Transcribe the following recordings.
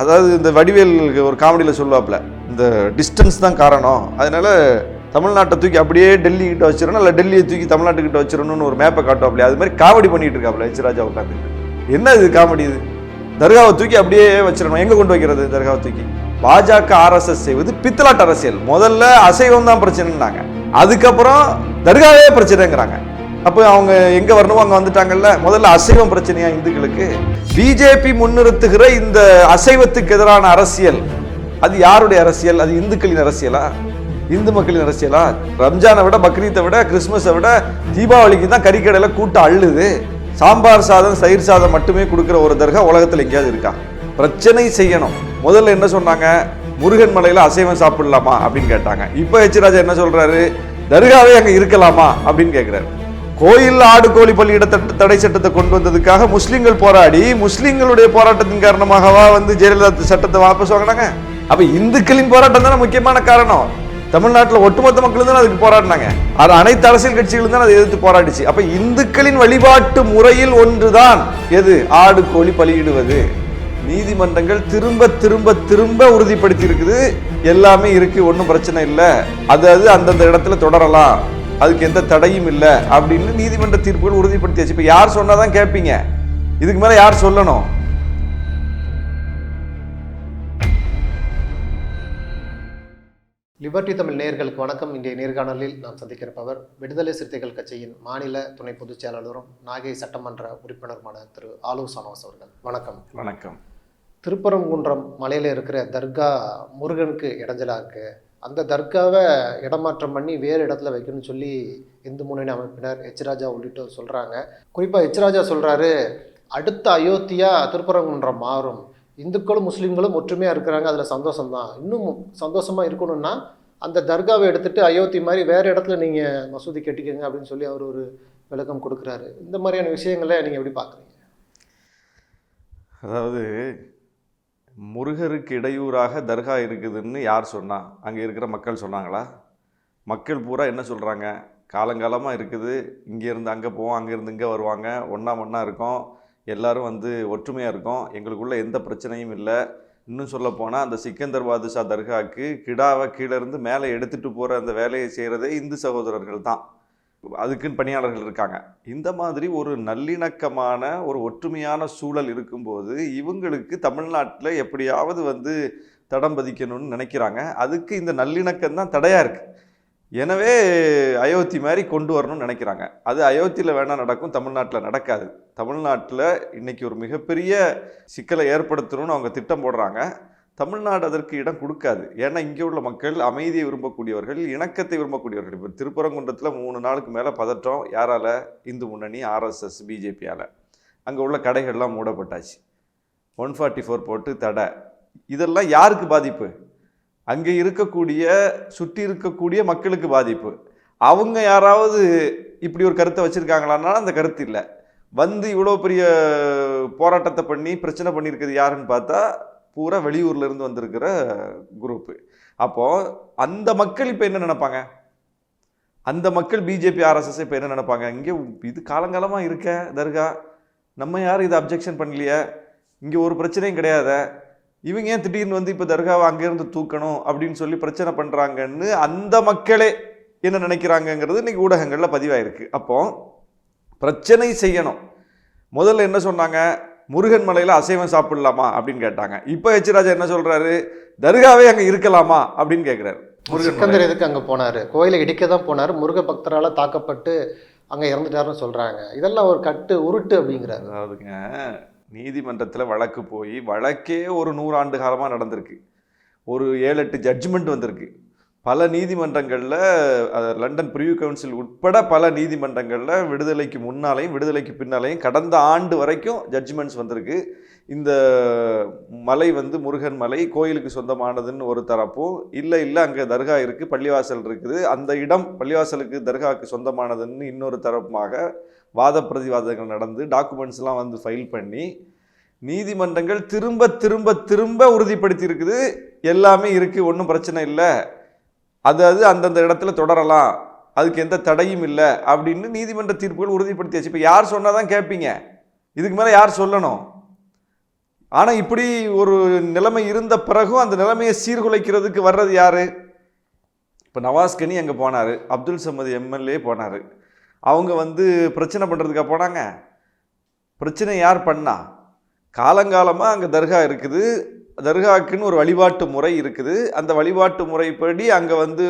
அதாவது இந்த வடிவேல் ஒரு காமெடியில் சொல்லுவாப்புல இந்த டிஸ்டன்ஸ் தான் காரணம். அதனால தமிழ்நாட்டை தூக்கி அப்படியே டெல்லி கிட்ட வச்சிடணும் இல்லை டெல்லியை தூக்கி தமிழ்நாட்டுக்கிட்ட வச்சிடணும்னு ஒரு மேப்பை காட்டுவாப்லையா அது மாதிரி காமெடி பண்ணிட்டு இருக்காப்ல எச் ராஜா உட்காந்து என்ன இது காமெடி இது? தர்காவை தூக்கி அப்படியே வச்சிடணும். எங்க கொண்டு வைக்கிறது தர்காவை தூக்கி? பாஜக ஆர்எஸ்எஸ் செய்வது பித்தலாட்டு அரசியல். முதல்ல அசைவம் தான் பிரச்சனைனாங்க அதுக்கப்புறம் தர்காவே பிரச்சனைங்கிறாங்க. அப்போ அவங்க எங்க வரணுமோ அங்க வந்துட்டாங்கல்ல? முதல்ல அசைவம் பிரச்சனையா இந்துக்களுக்கு. பிஜேபி முன்னிறுத்துகிற இந்த அசைவத்துக்கு எதிரான அரசியல். அது யாருடைய அரசியல்? அது இந்துக்களின் அரசியலா? இந்து மக்களின் அரசியலா? ரம்ஜானை விட பக்ரீத்தை விட கிறிஸ்மஸை விட தீபாவளிக்கு தான் கறிக்கடையில் கூட்டம் அள்ளுது. சாம்பார் சாதம் தயிர் சாதம் மட்டுமே கொடுக்குற ஒரு தர்கா உலகத்தில் எங்கேயாவது இருக்கா? பிரச்சனை செய்யணும். முதல்ல என்ன சொன்னாங்க? முருகன் மலையில் அசைவம் சாப்பிடலாமா அப்படின்னு கேட்டாங்க. இப்போ ஹெச் ராஜா என்ன சொல்கிறாரு தர்காவே அங்கே இருக்கலாமா அப்படின்னு கேட்குறாரு கோயில் ஆடு கோழி பள்ளியிட தட்டு தடை சட்டத்தை கொண்டு வந்ததுக்காக முஸ்லிம்கள் போராடி முஸ்லிம்களுடைய போராட்டத்தின் காரணமாகவா வந்து ஜெயலலிதா சட்டத்தை வாபஸ் வாங்கினாங்க? அப்ப இந்துக்களின் போராட்டம் தானே முக்கியமான காரணம். தமிழ்நாட்டில் ஒட்டுமொத்த மக்களும் தான் அதுக்கு போராடினாங்க. அது அனைத்து அரசியல் கட்சிகளும் தான் அதை எதிர்த்து போராடிச்சு. அப்ப இந்துக்களின் வழிபாட்டு முறையில் ஒன்றுதான் எது? ஆடு கோழி பலியிடுவது. நீதிமன்றங்கள் திரும்ப திரும்ப திரும்ப உறுதிப்படுத்தி இருக்குது. எல்லாமே இருக்கு ஒன்றும் பிரச்சனை இல்லை. அதாவது அந்தந்த இடத்துல தொடரலாம். அதுக்கு எந்த தடையும் இல்லை அப்படின்னு நீதிமன்ற தீர்ப்புகள் உறுதிப்படுத்தியாச்சு. இப்போ யார் சொன்னாதான் கேட்பீங்க இதுக்கு மேலே யார் சொல்லணும்? லிபர்டி தமிழ் நேயர்களுக்கு வணக்கம். இன்றைய நேர்காணலில் நாம் சந்திக்கிறப்பவர் விடுதலை சிறுத்தைகள் கட்சியின் மாநில துணை பொதுச் செயலாளரும் நாகை சட்டமன்ற உறுப்பினருமான திரு ஆலு சனோஸ் அவர்கள். வணக்கம். வணக்கம். திருப்பரங்குன்றம் மலையில் இருக்கிற தர்கா முருகனுக்கு இடைஞ்சலா இருக்கு. அந்த தர்காவை இடமாற்றம் பண்ணி வேறு இடத்துல வைக்கணும்னு சொல்லி இந்து முன்னணி அமைப்பினர் எச்ராஜா உள்ளிட்டோர் சொல்கிறாங்க குறிப்பாக எச்ராஜா சொல்கிறாரு அடுத்த அயோத்தியா திருப்பரங்குன்றம் மாறும். இந்துக்களும் முஸ்லீம்களும் ஒற்றுமையாக இருக்கிறாங்க அதில் சந்தோஷம்தான். இன்னும் சந்தோஷமாக இருக்கணும்னா அந்த தர்காவை எடுத்துகிட்டு அயோத்தி மாதிரி வேறு இடத்துல நீங்கள் மசூதி கட்டிக்கோங்க அப்படின்னு சொல்லி அவர் ஒரு விளக்கம் கொடுக்குறாரு. இந்த மாதிரியான விஷயங்களை நீங்கள் எப்படி பார்க்குறீங்க அதாவது முருகருக்கு இடையூறாக தர்கா இருக்குதுன்னு யார் சொன்னா? அங்கே இருக்கிற மக்கள் சொன்னாங்களா? மக்கள் பூரா என்ன சொல்கிறாங்க காலங்காலமாக இருக்குது. இங்கேருந்து அங்கே போவோம் அங்கேருந்து இங்கே வருவாங்க. ஒன்றா ஒன்றா இருக்கோம். எல்லாரும் வந்து ஒற்றுமையாக இருக்கோம். எங்களுக்குள்ள எந்த பிரச்சனையும் இல்லை. இன்னும் சொல்ல போனால் அந்த சிக்கந்தர் பாதுஷா தர்காவுக்கு கிடாவை கீழேருந்து மேலே எடுத்துகிட்டு போகிற அந்த வேலையை செய்கிறதே இந்து சகோதரர்கள் தான். அதுக்குன்னு பணியாளர்கள் இருக்காங்க. இந்த மாதிரி ஒரு நல்லிணக்கமான ஒரு ஒற்றுமையான சூழல் இருக்கும்போது இவங்களுக்கு தமிழ்நாட்டில் எப்படியாவது வந்து தடம் பதிக்கணும்னு நினைக்கிறாங்க. அதுக்கு இந்த நல்லிணக்கம் தான் தடையாக இருக்குது எனவே அயோத்தி மாதிரி கொண்டு வரணும்னு நினைக்கிறாங்க. அது அயோத்தியில் வேணால் நடக்கும் தமிழ்நாட்டில் நடக்காது. தமிழ்நாட்டில் இன்றைக்கி ஒரு மிகப்பெரிய சிக்கலை ஏற்படுத்தணும்னு அவங்க திட்டம் போடுறாங்க. தமிழ்நாடு அதற்கு இடம் கொடுக்காது. ஏன்னா இங்கே உள்ள மக்கள் அமைதியை விரும்பக்கூடியவர்கள் இணக்கத்தை விரும்பக்கூடியவர்கள். இப்போ திருப்பரங்குன்றத்தில் மூணு நாளுக்கு மேலே பதற்றம் யாரால்? இந்து முன்னணி ஆர்எஸ்எஸ் பிஜேபியால். அங்கே உள்ள கடைகள்லாம் மூடப்பட்டாச்சு. ஒன் ஃபார்ட்டி ஃபோர் போட்டு தடை. இதெல்லாம் யாருக்கு பாதிப்பு? அங்கே இருக்கக்கூடிய சுற்றி இருக்கக்கூடிய மக்களுக்கு பாதிப்பு. அவங்க யாராவது இப்படி ஒரு கருத்தை வச்சுருக்காங்களான்னா அந்த கருத்து இல்லை. வந்து இவ்வளோ பெரிய போராட்டத்தை பண்ணி பிரச்சனை பண்ணியிருக்கிறது யாருன்னு பார்த்தா பூரா வெளியூர்ல இருந்து வந்திருக்கிற குரூப்பு அப்போது அந்த மக்கள் இப்போ என்ன நினைப்பாங்க? அந்த மக்கள் பிஜேபி ஆர்எஸ்எஸ் இப்போ என்ன நினைப்பாங்க? இங்கே இது காலங்காலமாக இருக்க தர்கா. நம்ம யாரும் இதை அப்ஜெக்ஷன் பண்ணலையே. இங்கே ஒரு பிரச்சனையும் கிடையாது. இவங்க ஏன் திடீர்னு வந்து இப்போ தர்காவை அங்கேருந்து தூக்கணும் அப்படின்னு சொல்லி பிரச்சனை பண்ணுறாங்கன்னு அந்த மக்களே என்ன நினைக்கிறாங்கங்கிறது இன்றைக்கி ஊடகங்களில் பதிவாயிருக்கு. அப்போ பிரச்சனை செய்யணும். முதல்ல என்ன சொன்னாங்க? முருகன் மலையில் அசைவம் சாப்பிடலாமா அப்படின்னு கேட்டாங்க. இப்போ ஹெச் ராஜா என்ன சொல்றாரு? தர்காவே அங்கே இருக்கலாமா அப்படின்னு கேட்குறாரு முருகன் எதுக்கு அங்கே போனார்? கோயிலை இடிக்க தான் போனார். முருக பக்தரால் தாக்கப்பட்டு அங்கே இறந்துட்டாருன்னு சொல்கிறாங்க இதெல்லாம் ஒரு கட்டு உருட்டு அப்படிங்கிறாரு. அதாவதுங்க நீதிமன்றத்தில் வழக்கு போய் வழக்கே ஒரு நூறாண்டு காலமாக நடந்திருக்கு. ஒரு ஏழு எட்டு ஜட்ஜ்மெண்ட் வந்திருக்கு. பல நீதிமன்றங்களில் லண்டன் பிரிவு கவுன்சில் உட்பட பல நீதிமன்றங்களில் விடுதலைக்கு முன்னாலையும் விடுதலைக்கு பின்னாலையும் கடந்த ஆண்டு வரைக்கும் ஜட்ஜ்மெண்ட்ஸ் வந்திருக்கு. இந்த மலை வந்து முருகன் மலை கோயிலுக்கு சொந்தமானதுன்னு ஒரு தரப்பும் இல்லை இல்லை அங்கே தர்கா இருக்குது பள்ளிவாசல் இருக்குது. அந்த இடம் பள்ளிவாசலுக்கு தர்காவுக்கு சொந்தமானதுன்னு இன்னொரு தரப்புமாக வாத பிரதிவாதங்கள் நடந்து டாக்குமெண்ட்ஸ்லாம் வந்து ஃபைல் பண்ணி நீதிமன்றங்கள் திரும்ப திரும்ப திரும்ப உறுதிப்படுத்தி இருக்குது எல்லாமே இருக்குது ஒன்றும் பிரச்சனை இல்லை. அது அது அந்தந்த இடத்துல தொடரலாம். அதுக்கு எந்த தடையும் இல்லை அப்படின்னு நீதிமன்ற தீர்ப்புகள் உறுதிப்படுத்தியாச்சு இப்போ யார் சொன்னாதான் கேட்பீங்க. இதுக்கு மேலே யார் சொல்லணும்? ஆனால் இப்படி ஒரு நிலைமை இருந்த பிறகும் அந்த நிலைமையை சீர்குலைக்கிறதுக்கு வர்றது யார்? இப்போ நவாஸ் கனி அங்கே போனார். அப்துல் சமது எம்எல்ஏ போனார். அவங்க வந்து பிரச்சனை பண்ணுறதுக்காக போனாங்க. பிரச்சனை யார் பண்ணா? காலங்காலமாக அங்கே தர்கா இருக்குது. தர்காக்குன்னு ஒரு வழிபாட்டு முறை இருக்குது. அந்த வழிபாட்டு முறைப்படி அங்கே வந்து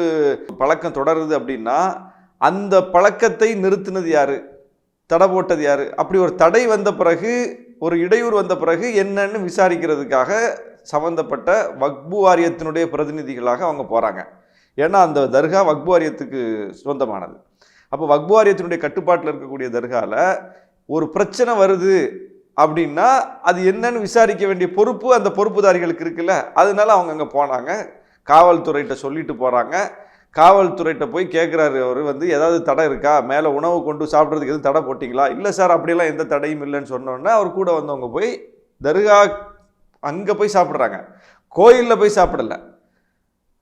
பழக்கம் தொடருது அப்படின்னா அந்த பழக்கத்தை நிறுத்தினது யார்? தடை போட்டது யார்? அப்படி ஒரு தடை வந்த பிறகு ஒரு இடையூறு வந்த பிறகு என்னன்னு விசாரிக்கிறதுக்காக சம்மந்தப்பட்ட வக்பு வாரியத்தினுடைய பிரதிநிதிகளாக அவங்க போகிறாங்க ஏன்னா அந்த தர்கா வக்பு வாரியத்துக்கு சொந்தமானது. அப்போ வக்பு வாரியத்தினுடைய கட்டுப்பாட்டில் இருக்கக்கூடிய தர்காவில் ஒரு பிரச்சனை வருது. அப்படின்னா அது என்னன்னு விசாரிக்க வேண்டிய பொறுப்பு அந்த பொறுப்புதாரிகளுக்கு இருக்குல்ல. அதனால அவங்க அங்கே போனாங்க. காவல்துறைகிட்ட சொல்லிட்டு போகிறாங்க காவல்துறைகிட்ட போய் கேட்குறாரு அவர் வந்து ஏதாவது தடை இருக்கா? மேலே உணவு கொண்டு சாப்பிட்றதுக்கு எதுவும் தடை போட்டிங்களா? இல்லை சார் அப்படிலாம் எந்த தடையும் இல்லைன்னு சொன்னோன்னே அவர் கூட வந்தவங்க போய் தர்கா அங்கே போய் சாப்பிட்றாங்க. கோயிலில் போய் சாப்பிடல.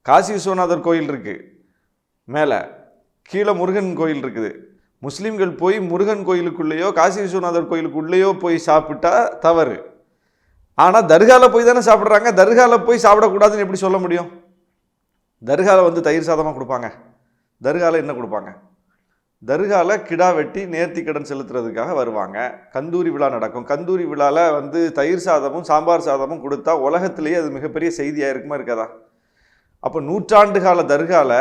காசி விஸ்வநாதர் கோயில் இருக்குது மேலே. கீழே முருகன் கோயில் இருக்குது. முஸ்லீம்கள் போய் முருகன் கோயிலுக்குள்ளேயோ காசி விஸ்வநாதர் கோயிலுக்குள்ளேயோ போய் சாப்பிட்டா தவறு. ஆனால் தர்காவில் போய் தானே சாப்பிட்றாங்க. தர்காவில் போய் சாப்பிடக்கூடாதுன்னு எப்படி சொல்ல முடியும்? தர்காவில் வந்து தயிர் சாதமாக கொடுப்பாங்க. தர்காவில் என்ன கொடுப்பாங்க? தர்காவில் கிடா வெட்டி நேர்த்தி கடன் செலுத்துறதுக்காக வருவாங்க. கந்தூரி விழா நடக்கும். கந்தூரி விழாவில் வந்து தயிர் சாதமும் சாம்பார் சாதமும் கொடுத்தா உலகத்திலேயே அது மிகப்பெரிய செய்தியாக இருக்குமா இருக்காதா? அப்போ நூற்றாண்டு கால தர்காவில்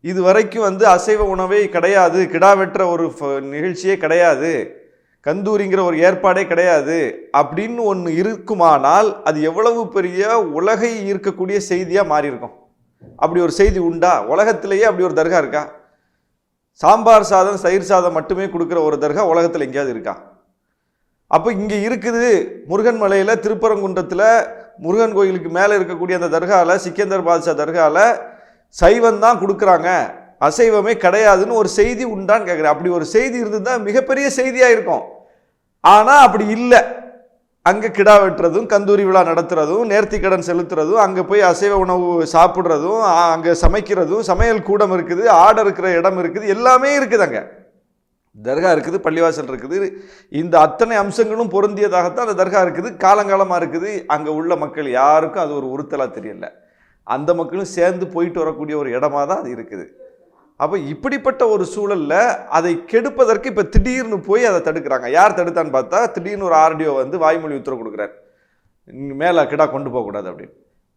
இது வரைக்கும் வந்து அசைவ உணவே கிடையாது. கிடா ஒரு ஃப- நிகழ்ச்சியே கிடையாது. கந்தூரிங்கிற ஒரு ஏற்பாடே கிடையாது. அப்படின்னு ஒன்று இருக்குமானால் அது எவ்வளவு பெரிய உலகை ஈர்க்கக்கூடிய செய்தியாக மாறியிருக்கும். அப்படி ஒரு செய்தி உண்டா? உலகத்திலேயே அப்படி ஒரு தர்கா இருக்கா? சாம்பார் சாதம் தயிர் சாதம் மட்டுமே கொடுக்குற ஒரு தர்கா உலகத்தில் எங்கேயாவது இருக்கா? அப்போ இங்கே இருக்குது முருகன் மலையில் திருப்பரங்குன்றத்தில் முருகன் கோயிலுக்கு மேலே இருக்கக்கூடிய அந்த தர்காவில் சிக்கந்தர் பாதுஷா தர்காவில் சைவம் தான் கொடுக்குறாங்க. அசைவமே கிடையாதுன்னு ஒரு செய்தி உண்டான்னு கேட்குறேன் அப்படி ஒரு செய்தி இருந்ததுதான் மிகப்பெரிய செய்தியாக இருக்கும். ஆனால் அப்படி இல்லை. அங்கே கிடா வெட்டுறதும் கந்தூரி விழா நடத்துகிறதும் நேர்த்தி கடன் செலுத்துறதும் அங்கே போய் அசைவ உணவு சாப்பிட்றதும் அங்கே சமைக்கிறதும் சமையல் கூடம் இருக்குது ஆடை இருக்கிற இடம் இருக்குது எல்லாமே இருக்குது அங்கே. தர்கா இருக்குது பள்ளிவாசல் இருக்குது. இந்த அத்தனை அம்சங்களும் பொருந்தியதாகத்தான் அந்த தர்கா இருக்குது. காலங்காலமாக இருக்குது. அங்கே உள்ள மக்கள் யாருக்கும் அது ஒரு உறுத்தலாக தெரியல. அந்த மக்களும் சேர்ந்து போயிட்டு வரக்கூடிய ஒரு இடமா தான் அது இருக்குது. அப்போ இப்படிப்பட்ட ஒரு சூழலில் அதை கெடுப்பதற்கு இப்போ திடீர்னு போய் அதை தடுக்கிறாங்க. யார் தடுத்தான்னு பார்த்தா திடீர்னு ஒரு ஆர்டிஓ வந்து வாய்மொழி உத்தரவு கொடுக்குறாரு. மேலே கிடா கொண்டு போகக்கூடாது அப்படின்னு.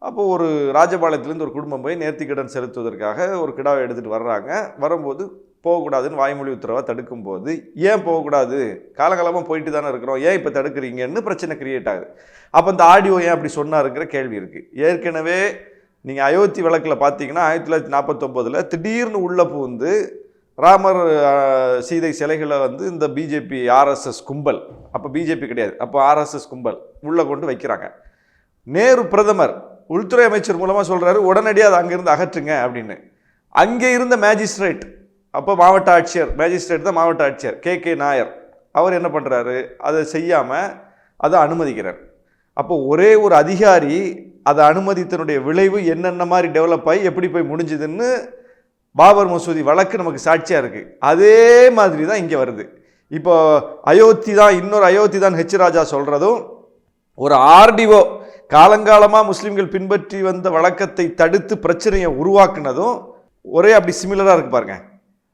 அப்போது ஒரு ராஜபாளையத்துலேருந்து ஒரு குடும்பம் போய் நேர்த்திக்கடன் செலுத்துவதற்காக ஒரு கிடாவை எடுத்துகிட்டு வர்றாங்க. வரும்போது போகக்கூடாதுன்னு வாய்மொழி உத்தரவை தடுக்கும்போது ஏன் போகக்கூடாது? காலகாலமாக போயிட்டு தானே இருக்கிறோம். ஏன் இப்போ தடுக்கிறீங்கன்னு பிரச்சனை கிரியேட் ஆகுது. அப்போ இந்த ஆடியோ ஏன் அப்படி சொன்னாருங்கிற கேள்வி இருக்குது ஏற்கனவே நீங்கள் அயோத்தி வழக்கில் பார்த்தீங்கன்னா ஆயிரத்தி தொள்ளாயிரத்தி நாற்பத்தொம்போதில் திடீர்னு உள்ளே புகுந்து ராமர் சீதை சிலைகளை வந்து இந்த பிஜேபி ஆர்எஸ்எஸ் கும்பல் அப்போ பிஜேபி கிடையாது அப்போ ஆர்எஸ்எஸ் கும்பல் உள்ளே கொண்டு வைக்கிறாங்க. நேரு பிரதமர் உள்துறை அமைச்சர் மூலமாக சொல்கிறாரு உடனடியாக அதை அங்கேருந்து அகற்றுங்க அப்படின்னு. அங்கே இருந்த மேஜிஸ்ட்ரேட் அப்போ மாவட்ட ஆட்சியர் மேஜிஸ்ட்ரேட் தான் மாவட்ட ஆட்சியர் கே கே நாயர் அவர் என்ன பண்ணுறாரு அதை செய்யாமல் அதை அனுமதிக்கிறார். அப்போ ஒரே ஒரு அதிகாரி அதை அனுமதித்தனுடைய விளைவு என்னென்ன மாதிரி டெவலப் ஆகி எப்படி போய் முடிஞ்சுதுன்னு பாபர் மசூதி வழக்கு நமக்கு சாட்சியாக இருக்குது அதே மாதிரி தான் இங்கே வருது. இப்போ அயோத்தி தான் இன்னொரு அயோத்தி தான் ஹெச் ராஜா சொல்கிறதும் ஒரு ஆர்டிஓ காலங்காலமாக முஸ்லீம்கள் பின்பற்றி வந்த வழக்கத்தை தடுத்து பிரச்சனையை உருவாக்குனதும் ஒரே அப்படி சிமிலராக இருக்குது பாருங்க.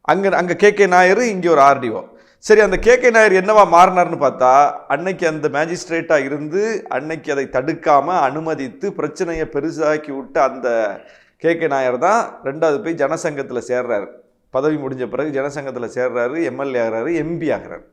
அங்கே அங்கே கே கே நாயர் இங்கே ஒரு ஆர்டிஓ சரி அந்த கே கே நாயர் என்னவா மாறினார்னு பார்த்தா அன்னைக்கு அந்த மேஜிஸ்ட்ரேட்டாக இருந்து அன்னைக்கு அதை தடுக்காமல் அனுமதித்து பிரச்சனையை பெருசாக்கி விட்ட அந்த கே கே நாயர் தான் ரெண்டாவது போய் ஜனசங்கத்தில் சேர்றாரு. பதவி முடிஞ்ச பிறகு ஜனசங்கத்தில் சேர்றாரு எம்எல்ஏ ஆகிறாரு எம்பி ஆகிறாரு.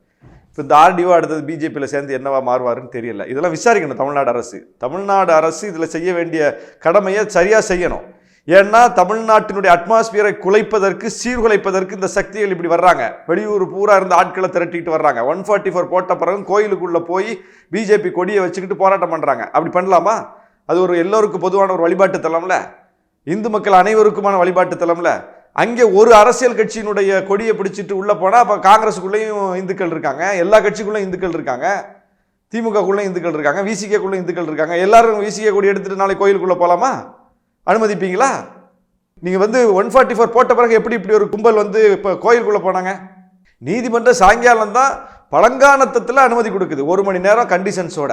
இப்போ இந்த ஆர்டிஓ அடுத்தது பிஜேபியில் சேர்ந்து என்னவா மாறுவாருன்னு தெரியல. இதெல்லாம் விசாரிக்கணும் தமிழ்நாடு அரசு. தமிழ்நாடு அரசு இதில் செய்ய வேண்டிய கடமையை சரியாக செய்யணும். ஏன்னா தமிழ்நாட்டினுடைய அட்மாஸ்பியரை குலைப்பதற்கு சீர்குலைப்பதற்கு இந்த சக்திகள் இப்படி வர்றாங்க. வெளியூர் பூரா இருந்த ஆட்களை திரட்டிட்டு வர்றாங்க. ஒன் ஃபார்ட்டி ஃபோர் போட்ட பிறகு கோயிலுக்குள்ளே போய் பிஜேபி கொடியை வச்சுக்கிட்டு போராட்டம் பண்ணுறாங்க அப்படி பண்ணலாமா? அது ஒரு எல்லோருக்கும் பொதுவான ஒரு வழிபாட்டு தலம்ல. இந்து மக்கள் அனைவருக்குமான வழிபாட்டு தலம்ல. அங்கே ஒரு அரசியல் கட்சியினுடைய கொடியை பிடிச்சிட்டு உள்ளே போனால் அப்போ காங்கிரஸுக்குள்ளேயும் இந்துக்கள் இருக்காங்க. எல்லா கட்சிக்குள்ளேயும் இந்துக்கள் இருக்காங்க. திமுகக்குள்ளேயும் இந்துக்கள் இருக்காங்க. விசிகேக்குள்ளே இந்துக்கள் இருக்காங்க. எல்லாரும் விசிகே கொடி எடுத்துகிட்டு நாளைக்கு கோயிலுக்குள்ளே போகலாமா அனுமதிப்பீங்களா? நீங்கள் வந்து ஒன் ஃபார்ட்டி ஃபோர் போட்ட பிறகு எப்படி இப்படி ஒரு கும்பல் வந்து இப்போ கோயிலுக்குள்ளே போனாங்க? நீதிமன்ற சாயங்காலம் தான் பழங்கானத்தத்தில் அனுமதி கொடுக்குது. ஒரு மணி நேரம் கண்டிஷன்ஸோட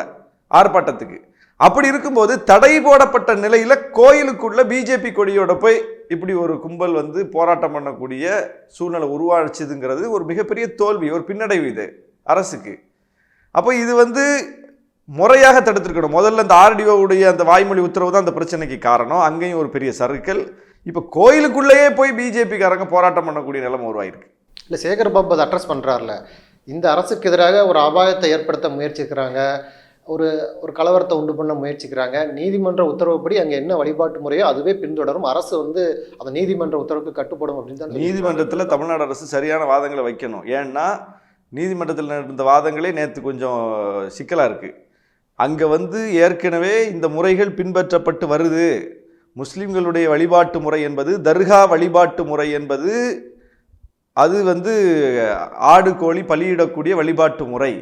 ஆர்ப்பாட்டத்துக்கு. அப்படி இருக்கும்போது தடை போடப்பட்ட நிலையில் கோயிலுக்குள்ள பிஜேபி கொடியோட போய் இப்படி ஒரு கும்பல் வந்து போராட்டம் பண்ணக்கூடிய சூழ்நிலை உருவாச்சுதுங்கிறது ஒரு மிகப்பெரிய தோல்வி ஒரு பின்னடைவு இது அரசுக்கு. அப்போ இது வந்து முறையாக தடுத்திருக்கணும். முதல்ல இந்த ஆர்டிஓவுடைய அந்த வாய்மொழி உத்தரவு தான் அந்த பிரச்சனைக்கு காரணம். அங்கேயும் ஒரு பெரிய சர்க்கிள் இப்போ கோயிலுக்குள்ளேயே போய் பிஜேபிக்காரங்க போராட்டம் பண்ணக்கூடிய நிலைமை உருவாயிருக்கு. இல்லை சேகர் பாபு அதை அட்ரஸ் பண்ணுறாருல இந்த அரசுக்கு எதிராக ஒரு அபாயத்தை ஏற்படுத்த முயற்சிக்கிறாங்க. ஒரு ஒரு கலவரத்தை உண்டு பண்ண முயற்சிக்கிறாங்க. நீதிமன்ற உத்தரவுப்படி அங்கே என்ன வழிபாட்டு முறையோ அதுவே பின்தொடரும். அரசு வந்து அந்த நீதிமன்ற உத்தரவுக்கு கட்டுப்படும் அப்படின்னு தான் நீதிமன்றத்தில் தமிழ்நாடு அரசு சரியான வாதங்களை வைக்கணும். ஏன்னா நீதிமன்றத்தில் நடந்த வாதங்களே நேற்று கொஞ்சம் சிக்கலாக இருக்குது அங்கே வந்து ஏற்கனவே இந்த முறைகள் பின்பற்றப்பட்டு வருது. முஸ்லிம்களுடைய வழிபாட்டு முறை என்பது தர்கா வழிபாட்டு முறை என்பது அது வந்து ஆடு கோழி பலியிடக்கூடிய வழிபாட்டு முறை.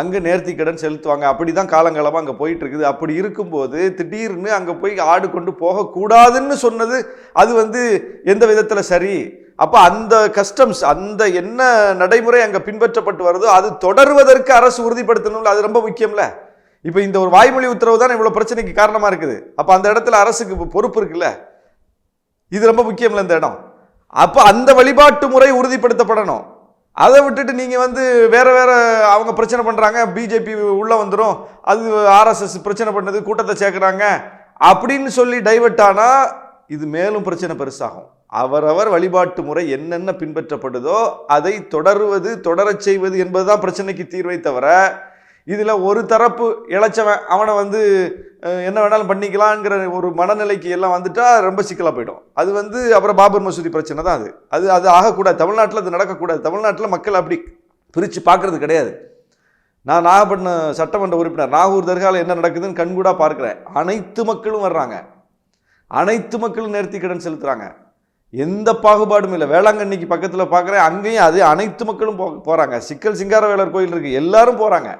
அங்கே நேர்த்திக்கடன் செலுத்துவாங்க. அப்படி தான் காலங்காலமாக அங்கே போயிட்டுருக்குது. அப்படி இருக்கும்போது திடீர்னு அங்கே போய் ஆடு கொண்டு போகக்கூடாதுன்னு சொன்னது அது வந்து எந்த விதத்தில் சரி? அப்போ அந்த கஸ்டம்ஸ் அந்த என்ன நடைமுறை அங்கே பின்பற்றப்பட்டு வருதோ அது தொடர்வதற்கு அரசு உறுதிப்படுத்தணும்ல? அது ரொம்ப முக்கியம்ல? இப்போ இந்த ஒரு வாய்மொழி உத்தரவு தான் இவ்வளோ பிரச்சனைக்கு காரணமாக இருக்குது? அப்போ அந்த இடத்துல அரசுக்கு பொறுப்பு இருக்குல்ல? இது ரொம்ப முக்கியம்ல இந்த இடம். அப்போ அந்த வழிபாட்டு முறை உறுதிப்படுத்தப்படணும். அதை விட்டுட்டு நீங்கள் வந்து வேற வேற அவங்க பிரச்சனை பண்ணுறாங்க பிஜேபி உள்ளே வந்துடும் அது ஆர்எஸ்எஸ் பிரச்சனை பண்ணது கூட்டத்தை சேர்க்குறாங்க அப்படின்னு சொல்லி டைவெர்ட் ஆனால் இது மேலும் பிரச்சனை பெருசாகும். அவரவர் வழிபாட்டு முறை என்னென்ன பின்பற்றப்படுதோ அதை தொடருவது தொடரச் செய்வது என்பதுதான் பிரச்சனைக்கு தீர்வை தவிர இதில் ஒரு தரப்பு இளைச்சவன் அவனை வந்து என்ன வேணாலும் பண்ணிக்கலாங்கிற ஒரு மனநிலைக்கு எல்லாம் வந்துட்டா ரொம்ப சிக்கலாக போயிடும். அது வந்து அப்புறம் பாபர் மசூதி பிரச்சனை தான் அது. அது அது ஆகக்கூடாது. தமிழ்நாட்டில் அது நடக்கக்கூடாது. தமிழ்நாட்டில் மக்கள் அப்படி பிரித்து பார்க்குறது கிடையாது. நான் நாகப்பட்டினம் சட்டமன்ற உறுப்பினர் நாகூர் தர்காவில் என்ன நடக்குதுன்னு கண்கூடாக பார்க்குறேன். அனைத்து மக்களும் வர்றாங்க. அனைத்து மக்களும் நேர்த்தி கடன் செலுத்துகிறாங்க எந்த பாகுபாடும் இல்லை. வேளாங்கண்ணிக்கு பக்கத்தில் பார்க்குறேன். அங்கேயும் அதே அனைத்து மக்களும் போ போகிறாங்க சிக்கல் சிங்காரவேலர் கோயில் இருக்குது எல்லாரும் போகிறாங்க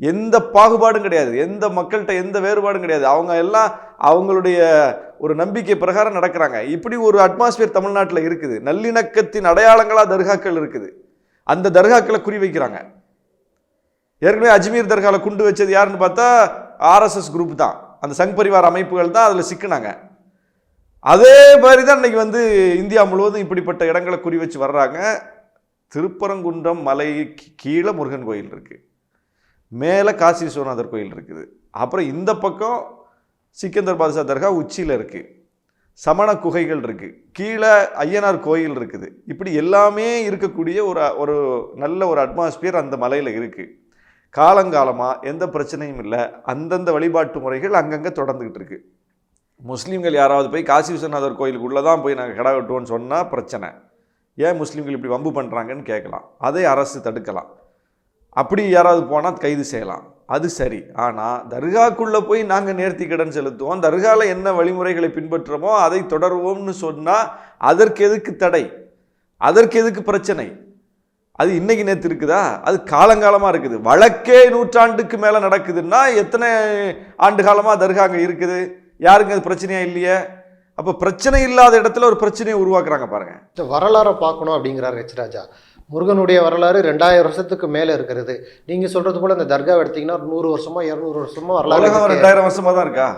எந்த பாகுபாடும் கிடையாது. எந்த மக்கள்கிட்ட எந்த வேறுபாடும் கிடையாது. அவங்க எல்லாம் அவங்களுடைய ஒரு நம்பிக்கை பிரகாரம் நடக்கிறாங்க. இப்படி ஒரு அட்மாஸ்பியர் தமிழ்நாட்டில் இருக்குது. நல்லிணக்கத்தின் அடையாளங்களாக தர்காக்கள் இருக்குது. அந்த தர்காக்களை குறி வைக்கிறாங்க. ஏற்கனவே அஜ்மீர் தர்காவில் குண்டு வச்சது யாருன்னு பார்த்தா ஆர்எஸ்எஸ் குரூப் தான். அந்த சங் பரிவார் அமைப்புகள் தான் அதில் சிக்கினாங்க. அதே மாதிரி தான் இன்னைக்கு வந்து இந்தியா முழுவதும் இப்படிப்பட்ட இடங்களை குறி வச்சு வர்றாங்க. திருப்பரங்குன்றம் மலைக்கு கீழே முருகன் கோயில் இருக்குது மேலே காசி விஸ்வநாதர் கோயில் இருக்குது. அப்புறம் இந்த பக்கம் சிக்கந்தர் பாதுஷா தர்கா உச்சியில் இருக்குது சமண குகைகள் இருக்குது கீழே ஐயனார் கோயில் இருக்குது. இப்படி எல்லாமே இருக்கக்கூடிய ஒரு ஒரு நல்ல ஒரு அட்மாஸ்பியர் அந்த மலையில் இருக்குது காலங்காலமாக எந்த பிரச்சனையும் இல்லை. அந்தந்த வழிபாட்டு முறைகள் அங்கங்கே தொடர்ந்துக்கிட்டு இருக்குது முஸ்லீம்கள் யாராவது போய் காசி விஸ்வநாதர் கோயிலுக்குள்ளே தான் போய் நாங்கள் கடை வெட்டுவோம்னு சொன்னால் பிரச்சனை. ஏன் முஸ்லீம்கள் இப்படி வம்பு பண்ணுறாங்கன்னு கேட்கலாம். அதை அரசு தடுக்கலாம். அப்படி யாராவது போனால் கைது செய்யலாம். அது சரி. ஆனால் தர்காக்குள்ளே போய் நாங்கள் நேர்த்தி கடன் செலுத்துவோம். தர்காவில் என்ன வழிமுறைகளை பின்பற்றுறோமோ அதை தொடருவோம்னு சொன்னால் அதற்கு எதுக்கு தடை? அதற்கு எதுக்கு பிரச்சனை? அது இன்னைக்கு நேற்று இருக்குதா? அது காலங்காலமாக இருக்குது. வழக்கே நூற்றாண்டுக்கு மேலே நடக்குதுன்னா எத்தனை ஆண்டு காலமாக தர்கா அங்கே இருக்குது? யாருங்க அது பிரச்சனையா இல்லையே? அப்போ பிரச்சனை இல்லாத இடத்துல ஒரு பிரச்சனையை உருவாக்குறாங்க பாருங்க. இந்த வரலாறை பார்க்கணும் அப்படிங்கிறார் ஹெச்ராஜா முருகனுடைய வரலாறு ரெண்டாயிரம் வருஷத்துக்கு மேலே இருக்கிறது. நீங்கள் சொல்கிறது போல் இந்த தர்காவை எடுத்தீங்கன்னா ஒரு நூறு வருஷமா இரநூறு வருஷமா வரலாறு. ரெண்டாயிரம் வருஷமா தான் இருக்கா?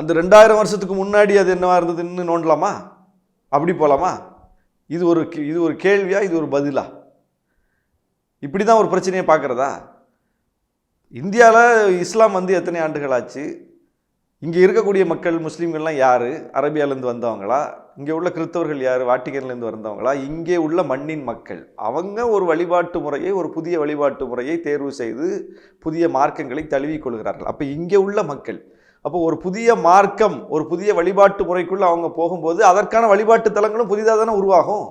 அந்த ரெண்டாயிரம் வருஷத்துக்கு முன்னாடி அது என்னவா இருந்ததுன்னு நோண்டலாமா? அப்படி போலாமா? இது ஒரு இது ஒரு கேள்வியா இது ஒரு பதிலா? இப்படி தான் ஒரு பிரச்சனையை பார்க்குறதா? இந்தியாவில் இஸ்லாம் வந்து எத்தனை ஆண்டுகள் ஆச்சு? இங்கே இருக்கக்கூடிய மக்கள் முஸ்லீம்கள்லாம் யார்? அரேபியாவிலேருந்து வந்தவங்களா? இங்கே உள்ள கிறிஸ்தவர்கள் யார்? வாட்டிகன்லேருந்து வந்தவங்களா? இங்கே உள்ள மண்ணின் மக்கள். அவங்க ஒரு வழிபாட்டு முறையை ஒரு புதிய வழிபாட்டு முறையை தேர்வு செய்து புதிய மார்க்கங்களை தழுவிக்கொள்கிறார்கள் அப்போ இங்கே உள்ள மக்கள். அப்போ ஒரு புதிய மார்க்கம் ஒரு புதிய வழிபாட்டு முறைக்குள்ளே அவங்க போகும்போது அதற்கான வழிபாட்டு தலங்களும் புதிதாக தானே உருவாகும்?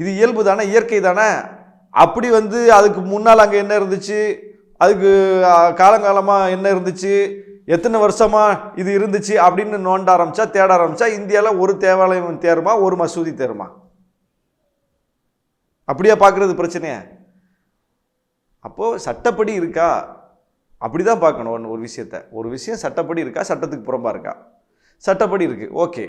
இது இயல்பு தானே இயற்கை தானே? அப்படி வந்து அதுக்கு முன்னால் அங்கே என்ன இருந்துச்சு? அதுக்கு காலங்காலமாக என்ன இருந்துச்சு? எத்தனை வருஷமா இது இருந்துச்சு அப்படின்னு நோண்ட ஆரம்பிச்சா தேட ஆரம்பித்தா இந்தியாவில் ஒரு தேவாலயம் தேருமா ஒரு மசூதி தேருமா? அப்படியா பார்க்குறது பிரச்சனையே? அப்போது சட்டப்படி இருக்கா? அப்படி தான் பார்க்கணும் ஒன்று ஒரு விஷயத்த. ஒரு விஷயம் சட்டப்படி இருக்கா? சட்டத்துக்கு புறம்பாக இருக்கா? சட்டப்படி இருக்குது ஓகே.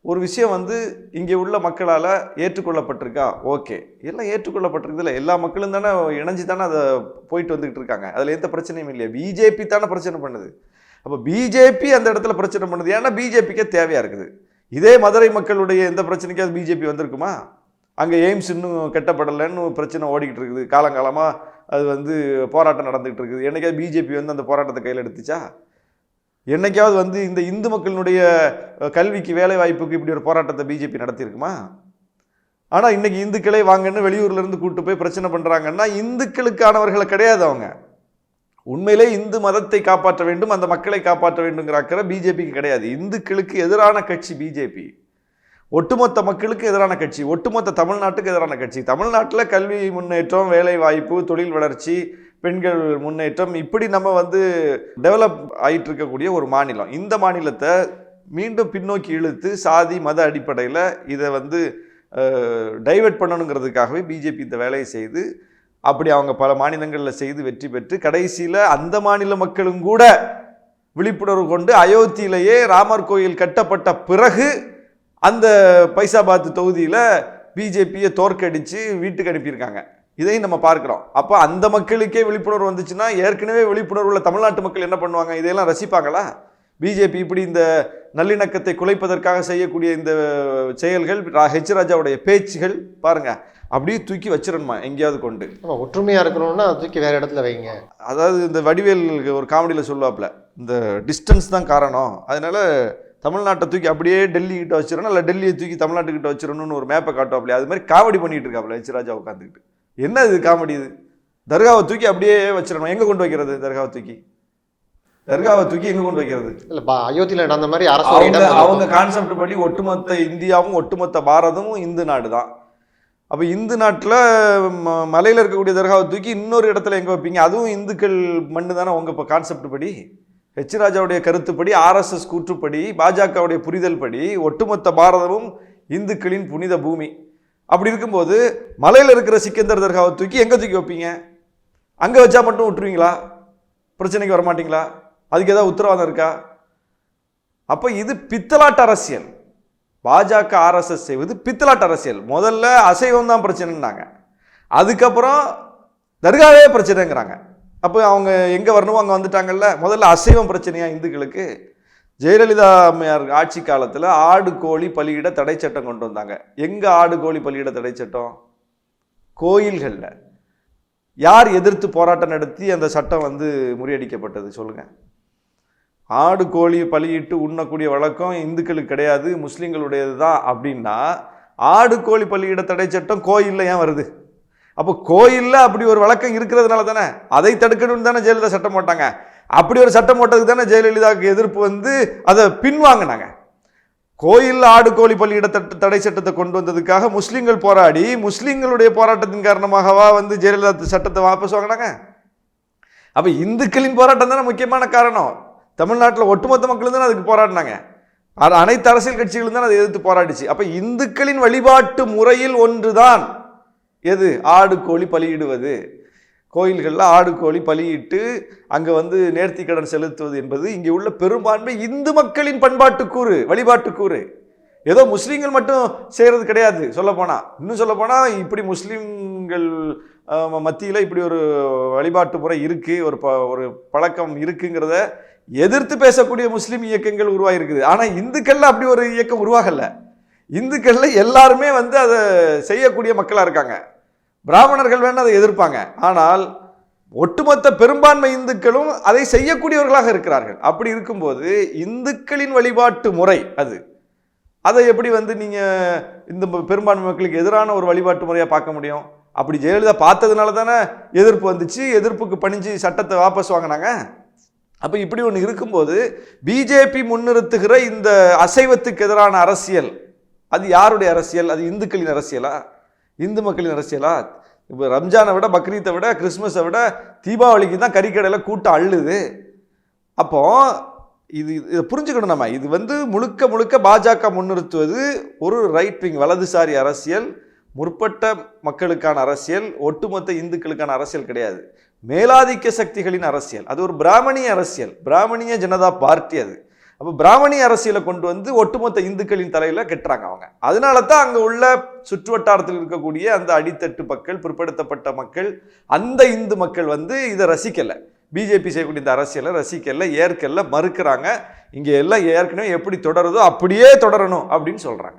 ஒரு விஷயம் வந்து இங்கே உள்ள மக்களால் ஏற்றுக்கொள்ளப்பட்டிருக்கா? ஓகே. எல்லாம் ஏற்றுக்கொள்ளப்பட்டிருக்குதுல எல்லா மக்களும் தானே இணைஞ்சு தானே அதை போயிட்டு வந்துக்கிட்டு இருக்காங்க. அதில் எந்த பிரச்சனையும் இல்லையா. பிஜேபி தானே பிரச்சனை பண்ணுது. அப்போ பிஜேபி அந்த இடத்துல பிரச்சனை பண்ணுது. ஏன்னா பிஜேபிக்கே தேவையாக இருக்குது. இதே மதுரை மக்களுடைய எந்த பிரச்சனைக்காவது பிஜேபி வந்திருக்குமா? அங்கே எய்ம்ஸ் இன்னும் கெட்டப்படலைன்னு பிரச்சனை ஓடிக்கிட்டு இருக்குது. காலங்காலமாக அது வந்து போராட்டம் நடந்துகிட்டு இருக்குது. என்னைக்காவது பிஜேபி வந்து அந்த போராட்டத்தை கையில் எடுத்துச்சா? என்னைக்காவது வந்து இந்த இந்து மக்களினுடைய கல்விக்கு வேலை வாய்ப்புக்கு இப்படி ஒரு போராட்டத்தை பிஜேபி நடத்தியிருக்குமா? ஆனால் இன்றைக்கி இந்துக்களே வாங்கன்னு வெளியூர்லேருந்து கூப்பிட்டு போய் பிரச்சனை பண்ணுறாங்கன்னா இந்துக்களுக்கானவர்களை கிடையாது அவங்க. உண்மையிலே இந்து மதத்தை காப்பாற்ற வேண்டும் அந்த மக்களை காப்பாற்ற வேண்டுங்கிற அக்கறை பிஜேபிக்கு கிடையாது. இந்துக்களுக்கு எதிரான கட்சி பிஜேபி. ஒட்டுமொத்த மக்களுக்கு எதிரான கட்சி ஒட்டுமொத்த தமிழ்நாட்டுக்கு எதிரான கட்சி. தமிழ்நாட்டில் கல்வி முன்னேற்றம் வேலை வாய்ப்பு தொழில் வளர்ச்சி பெண்கள் முன்னேற்றம் இப்படி நம்ம வந்து டெவலப் ஆகிட்டு இருக்கக்கூடிய ஒரு மாநிலம். இந்த மாநிலத்தை மீண்டும் பின்னோக்கி இழுத்து சாதி மத அடிப்படையில் இதை வந்து டைவெர்ட் பண்ணணுங்கிறதுக்காகவே பிஜேபி இந்த வேலையை செய்து அப்படி அவங்க பல மாநிலங்களில் செய்து வெற்றி பெற்று கடைசியில் அந்த மாநில மக்களும் கூட விழிப்புணர்வு கொண்டு அயோத்தியிலேயே ராமர் கோயில் கட்டப்பட்ட பிறகு அந்த பைசாபாத் தொகுதியில் பிஜேபியை தோற்கடித்து வீட்டுக்கு அனுப்பியிருக்காங்க. இதையும் நம்ம பார்க்குறோம். அப்போ அந்த மக்களுக்கே விழிப்புணர்வு வந்துச்சுன்னா ஏற்கனவே விழிப்புணர்வு உள்ள தமிழ்நாட்டு மக்கள் என்ன பண்ணுவாங்க? இதையெல்லாம் ரசிப்பாங்களா? பிஜேபி இப்படி இந்த நல்லிணக்கத்தை குலைப்பதற்காக செய்யக்கூடிய இந்த செயல்கள் ஹெச் ராஜாவுடைய பேச்சுகள் பாருங்க அப்படியே தூக்கி வச்சிடணுமா எங்கேயாவது கொண்டு. ஒற்றுமையாக இருக்கணும்னா தூக்கி வேறு இடத்துல வைங்க. அதாவது இந்த வடிவேல் ஒரு காமெடியில் சொல்லுவாப்புல இந்த டிஸ்டன்ஸ் தான் காரணம். அதனால தமிழ்நாட்டை தூக்கி அப்படியே டெல்லி கிட்ட வச்சிடணும் இல்லை டெல்லியை தூக்கி தமிழ்நாட்டுக்கிட்ட வச்சிடணும்னு ஒரு மேப்பை காட்டுவாப்ல அது மாதிரி காமெடி பண்ணிட்டு இருக்காப்புல ஹெச் ராஜா உட்காந்துக்கிட்டு என்ன இது காமெடி இது? தர்காவை தூக்கி அப்படியே வச்சிடணும் எங்கே கொண்டு வைக்கிறது தர்காவை தூக்கி? தர்காவை தூக்கி எங்கே கொண்டு வைக்கிறது? இல்லை பா அயோத்தியில் நடந்த மாதிரி அரசு அவங்க அவங்க கான்செப்ட் படி ஒட்டுமொத்த இந்தியாவும் ஒட்டுமொத்த பாரதமும் இந்து நாடு தான். அப்போ இந்து நாட்டில் மலையில் இருக்கக்கூடிய தர்காவை தூக்கி இன்னொரு இடத்துல எங்கே வைப்பீங்க? அதுவும் இந்துக்கள் மண்ணு தானே உங்கள் இப்போ கான்செப்ட் படி. ஹெச் ராஜாவுடைய கருத்துப்படி ஆர்எஸ்எஸ் கூற்றுப்படி பாஜகவுடைய புரிதல் படி ஒட்டுமொத்த பாரதமும் இந்துக்களின் புனித பூமி. அப்படி இருக்கும்போது மலையில் இருக்கிற சிக்கந்தர் தர்காவை தூக்கி எங்கே தூக்கி வைப்பீங்க? அங்கே வச்சா மட்டும் விட்டுருவீங்களா பிரச்சனைக்கு வர மாட்டீங்களா அதுக்கு ஏதாவது உத்தரவாதம் இருக்கா? அப்போ இது பித்தலாட்டு அரசியல். பாஜக ஆர்எஸ்எஸ் செய்வது பித்தலாட்டு அரசியல். முதல்ல அசைவம் தான் பிரச்சனைன்னாங்க. அதுக்கப்புறம் தர்காவே பிரச்சனைங்கிறாங்க. அப்போ அவங்க எங்கே வரணுமோ அங்கே வந்துட்டாங்கல்ல? முதல்ல அசைவம் பிரச்சனையா இந்துக்களுக்கு? ஜெயலலிதா அம்மையார் ஆட்சி காலத்தில் ஆடு கோழி பலியிட தடை சட்டம் கொண்டு வந்தாங்க. எங்கே ஆடு கோழி பலியிட தடை சட்டம்? கோயில்களில். யார் எதிர்த்து போராட்டம் நடத்தி அந்த சட்டம் வந்து முறியடிக்கப்பட்டது? சொல்லுங்கள் ஆடு கோழி பலியிட்டு உண்ணக்கூடிய வழக்கம் இந்துக்களுக்கு கிடையாது முஸ்லீம்களுடையது தான் அப்படின்னா ஆடு கோழி பலியிட தடை சட்டம் கோயிலில் ஏன் வருது? அப்போ கோயிலில் அப்படி ஒரு வழக்கம் இருக்கிறதுனால தானே அதை தடுக்கணும்னு தானே ஜெயலலிதா சட்டம் போட்டாங்க. அப்படி ஒரு சட்டம் போட்டதுக்கு தானே ஜெயலலிதாவுக்கு எதிர்ப்பு வந்து அதை பின்வாங்கினாங்க. கோயிலில் ஆடு கோழி பள்ளியிட தட்டு தடை சட்டத்தை கொண்டு வந்ததுக்காக முஸ்லீம்கள் போராடி முஸ்லீம்களுடைய போராட்டத்தின் காரணமாகவா வந்து ஜெயலலிதா சட்டத்தை வாபஸ் வாங்கினாங்க? அப்போ இந்துக்களின் போராட்டம் தானே முக்கியமான காரணம். தமிழ்நாட்டில் ஒட்டுமொத்த மக்களும் தான் அதுக்கு போராடினாங்க. அது அனைத்து அரசியல் கட்சிகளும் தான் அதை எதிர்த்து போராடிச்சு. அப்போ இந்துக்களின் வழிபாட்டு முறையில் ஒன்று தான் எது? ஆடு கோழி பலியிடுவது. கோயில்களில் ஆடு கோழி பலியிட்டு அங்கே வந்து நேர்த்தி கடன் செலுத்துவது என்பது இங்கே உள்ள பெரும்பான்மை இந்து மக்களின் பண்பாட்டு கூறு வழிபாட்டு கூறு ஏதோ முஸ்லீம்கள் மட்டும் செய்கிறது கிடையாது சொல்லப்போனால் இன்னும் சொல்லப்போனால் இப்படி முஸ்லீம்கள் மத்தியில் இப்படி ஒரு வழிபாட்டு முறை இருக்குது ஒரு ப ஒரு பழக்கம் இருக்குங்கிறத எதிர்த்து பேசக்கூடிய முஸ்லீம் இயக்கங்கள் உருவாகிருக்குது ஆனால் இந்துக்களில் அப்படி ஒரு இயக்கம் உருவாகலை. இந்துக்களில் எல்லாருமே வந்து அதை செய்யக்கூடிய மக்களாக இருக்காங்க. பிராமணர்கள் வேணால் அதை எதிர்ப்பாங்க. ஆனால் ஒட்டுமொத்த பெரும்பான்மை இந்துக்களும் அதை செய்யக்கூடியவர்களாக இருக்கிறார்கள். அப்படி இருக்கும்போது இந்துக்களின் வழிபாட்டு முறை அது. அதை எப்படி வந்து நீங்கள் இந்த பெரும்பான்மை மக்களுக்கு எதிரான ஒரு வழிபாட்டு முறையாக பார்க்க முடியும்? அப்படி ஜெயலலிதா பார்த்ததுனால தானே எதிர்ப்பு வந்துச்சு எதிர்ப்புக்கு பணிஞ்சு சட்டத்தை வாபஸ் வாங்கினாங்க? அப்போ இப்படி ஒன்று இருக்கும்போது பிஜேபி முன்னிறுத்துகிற இந்த அசைவத்துக்கு எதிரான அரசியல் அது யாருடைய அரசியல்? அது இந்துக்களின் அரசியலா? இந்து மக்களின் அரசியலா? இப்போ ரம்ஜானை விட பக்ரீத்தை விட கிறிஸ்மஸை விட தீபாவளிக்கு தான் கறிக்கடையில் கூட்டம் அள்ளுது. அப்போ இது இதை புரிஞ்சுக்கணும் நம்ம. இது வந்து முழுக்க முழுக்க பாஜக முன்னிறுத்துவது ஒரு ரைட் விங் வலதுசாரி அரசியல் முற்பட்ட மக்களுக்கான அரசியல் ஒட்டுமொத்த இந்துக்களுக்கான அரசியல் கிடையாது. மேலாதிக்க சக்திகளின் அரசியல். அது ஒரு பிராமணிய அரசியல். பிராமணிய ஜனதா பார்ட்டி அது. அப்போ பிராமணிய அரசியலை கொண்டு வந்து ஒட்டுமொத்த இந்துக்களின் தலையில் கெட்டுறாங்க அவங்க. அதனால தான் அங்கே உள்ள சுற்றுவட்டாரத்தில் இருக்கக்கூடிய அந்த அடித்தட்டு மக்கள் பிற்படுத்தப்பட்ட மக்கள் அந்த இந்து மக்கள் வந்து இதை ரசிக்கலை. பிஜேபி செய்யக்கூடிய இந்த அரசியலை ரசிக்கல ஏற்கல மறுக்கிறாங்க. இங்கே எல்லாம் ஏற்கனவே எப்படி தொடருதோ அப்படியே தொடரணும் அப்படின்னு சொல்கிறாங்க